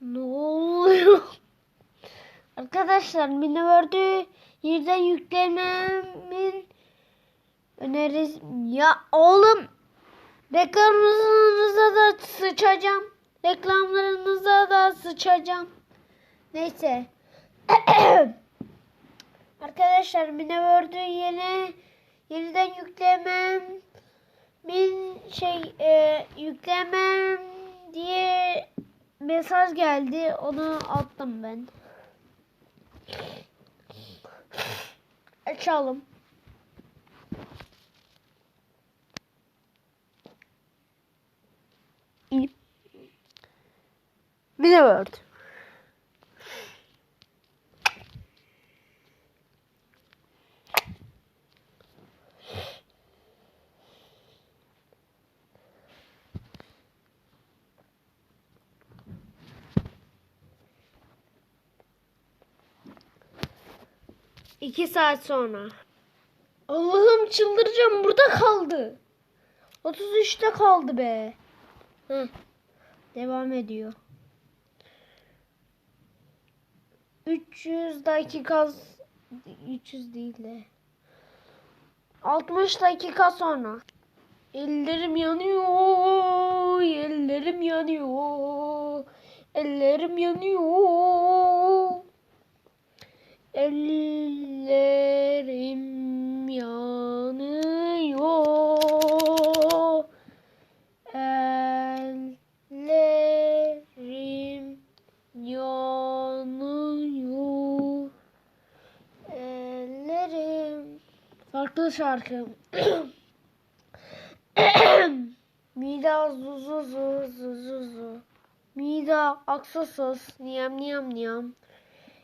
Ne oluyor? Arkadaşlar Miniword'ü yerden yüklememin önerisi... Ya oğlum reklamlarınıza da sıçacağım. Reklamlarınıza da sıçacağım. Neyse. Arkadaşlar Miniword'ü yeni yeniden yüklemem min şey e, yüklemem mesaj geldi. Onu attım ben. Açalım. Miniword. İki saat sonra. Allah'ım çıldıracağım. Burada kaldı. 33'te kaldı be. Heh. Devam ediyor. 300 dakika 300 değil de 60 dakika sonra Ellerim yanıyor Ellerim yanıyor Ellerim yanıyor Ellerim yanıyor. Ellerim yanıyor. Ellerim. Farklı şarkı. Mida zu zu zu zu zu zu. Mida aksosos niyam niyam niyam.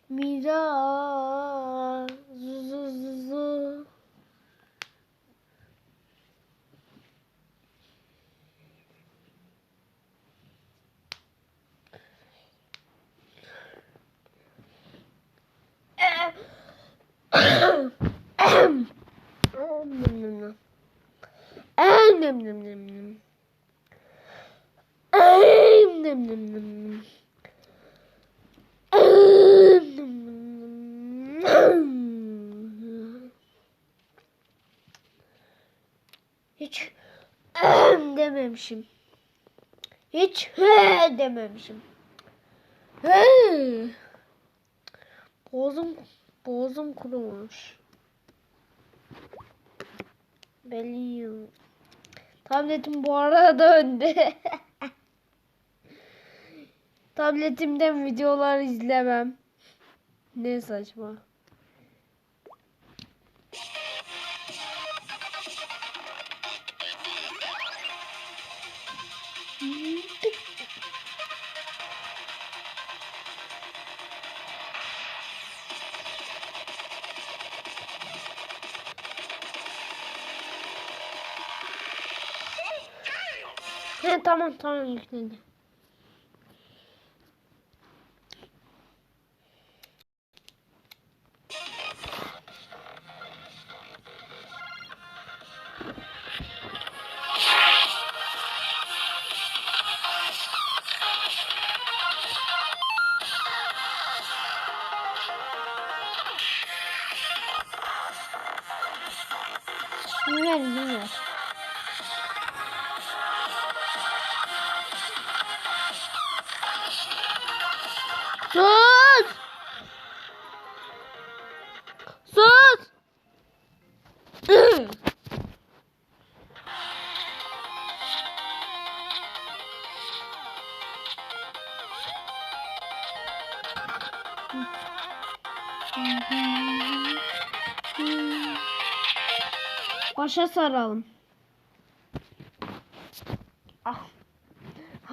Mira zu zu zu zu. Em nem nem nem nem. Em nem nem nem nem. Hiç dememişim. Hiç dememişim. Boğazım, boğazım kurumuş. Belli. Tabletim bu arada önde. Tabletimden videolar izlemem. Ne saçma. He tamam tamam yüklendi. Başa saralım. Ah.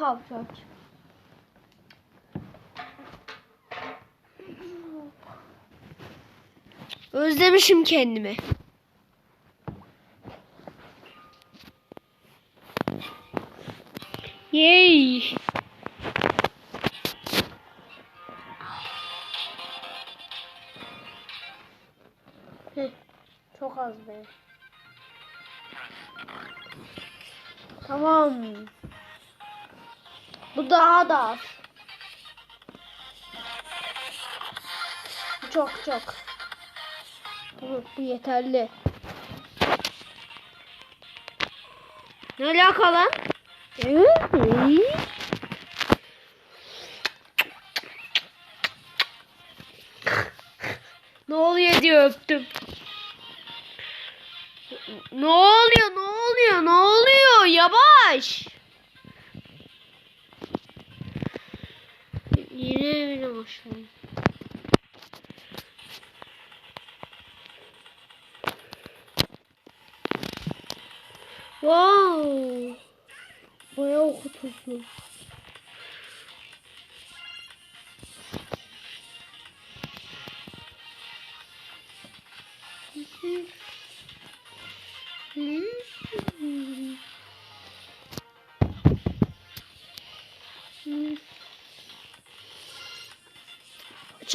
Al çok. Özlemişim kendimi. Yay. Çok az be. Tamam. Bu daha da az. Çok çok. Bu, bu yeterli. Ne alaka lan? ne oluyor diye öptüm. Ne oluyor? Ne oluyor? Ne oluyor? Yavaş. Yine evine başladım. Wow. Bayağı okutursun.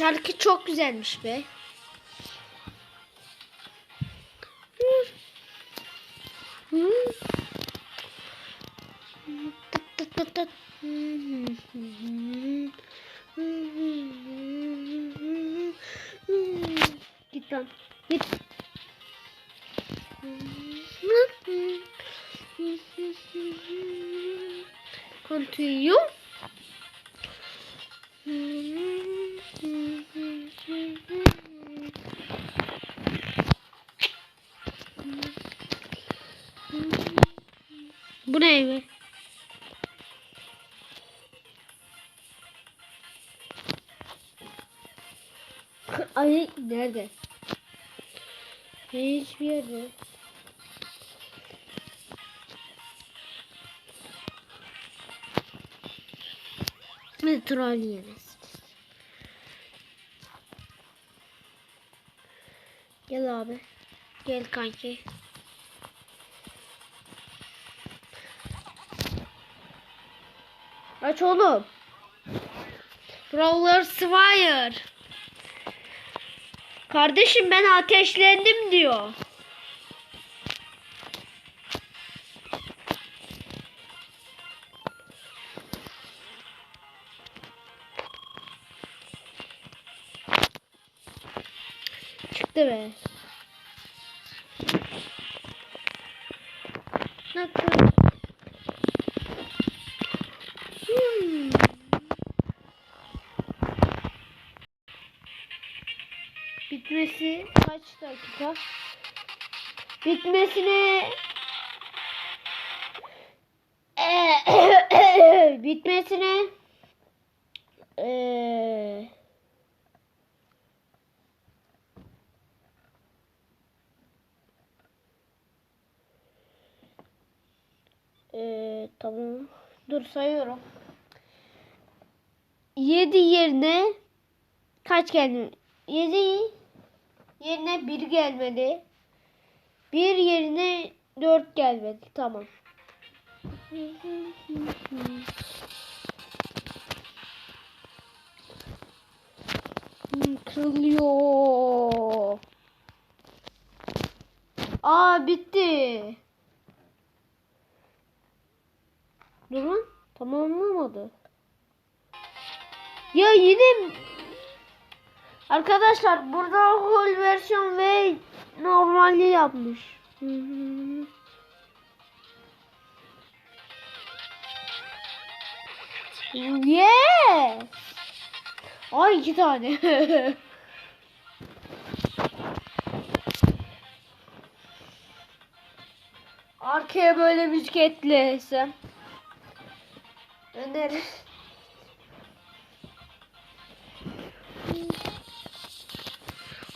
Şarkı çok güzelmiş be. Be? Ay nerede? Hiçbir yerde. Ne troll yeriz. Gel abi. Gel kanki. Aç oğlum. Brawler Swire. Kardeşim ben ateşlendim diyor. Çıktı be. Bitmesi kaç dakika? Bitmesine bitmesine Ee, tamam. Dur sayıyorum. 7 yerine kaç geldi? 7 yerine 1 gelmedi. 1 yerine 4 gelmedi. Tamam. Kırılıyor. Aa bitti. Dur lan. Tamamlamadı. Ya yine Arkadaşlar burada full versiyon ve normali yapmış. Hı hı. Ay iki tane. Arkaya böyle müzik etlesem. Öner.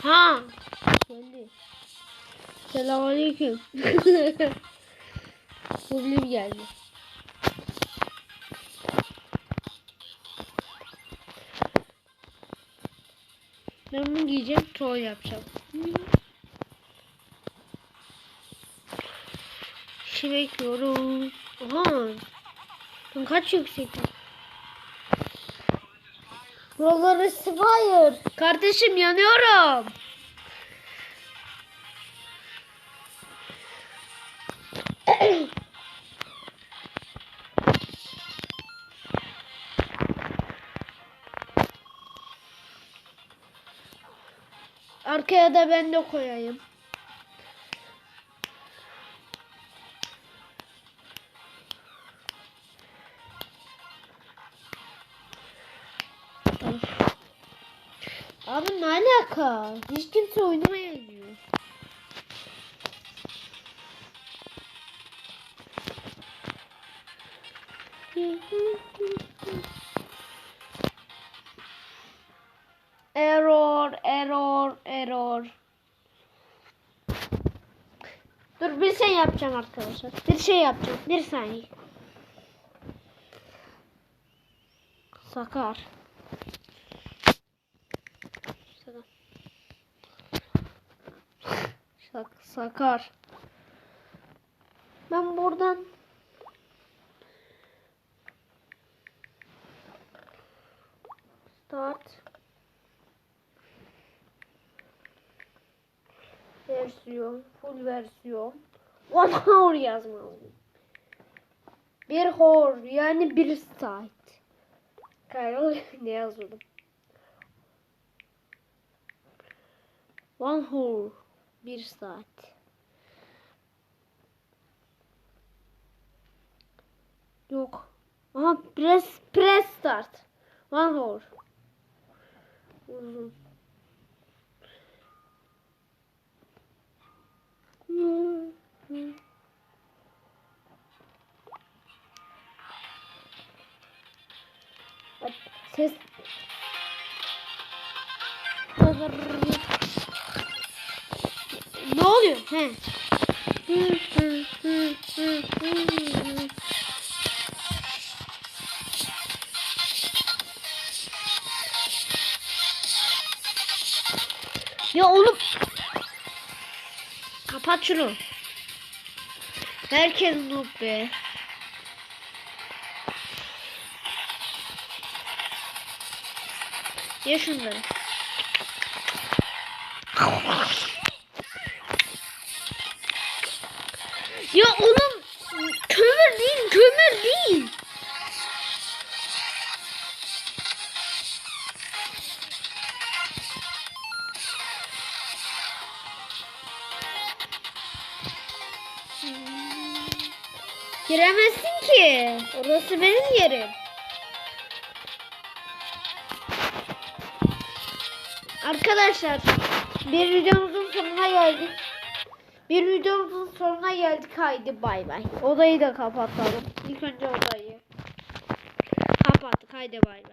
Ha. Geldi. Selamünaleyküm. Problem geldi. Ben bunu giyeceğim, troll yapacağım. Şimdi bekliyorum. Aha. Ben kaç yüksek? Roller Spire. Kardeşim yanıyorum. Arkaya da ben de koyayım. Abi ne alaka? Hiç kimse oynamaya gelmiyor. Error, error, error. Dur bir şey yapacağım arkadaşlar. Bir şey yapacağım. Bir saniye. Sakar. Sak sakar. Ben buradan start versiyon, full versiyon. One hour yazmalıyım. Bir hour yani bir saat. Karol ne yazdım? One hour bir saat. Yok. Aha press press start. One hour. Uzun. Ses. Ne oluyor? He. Ya oğlum. Kapat şunu. Herkes noob be. Ye şunları. Giremezsin ki. Orası benim yerim. Arkadaşlar bir videomuzun sonuna geldik. Bir videomuzun sonuna geldik. Haydi bay bay. Odayı da kapatalım. İlk önce odayı. Kapattık. Haydi bay bay.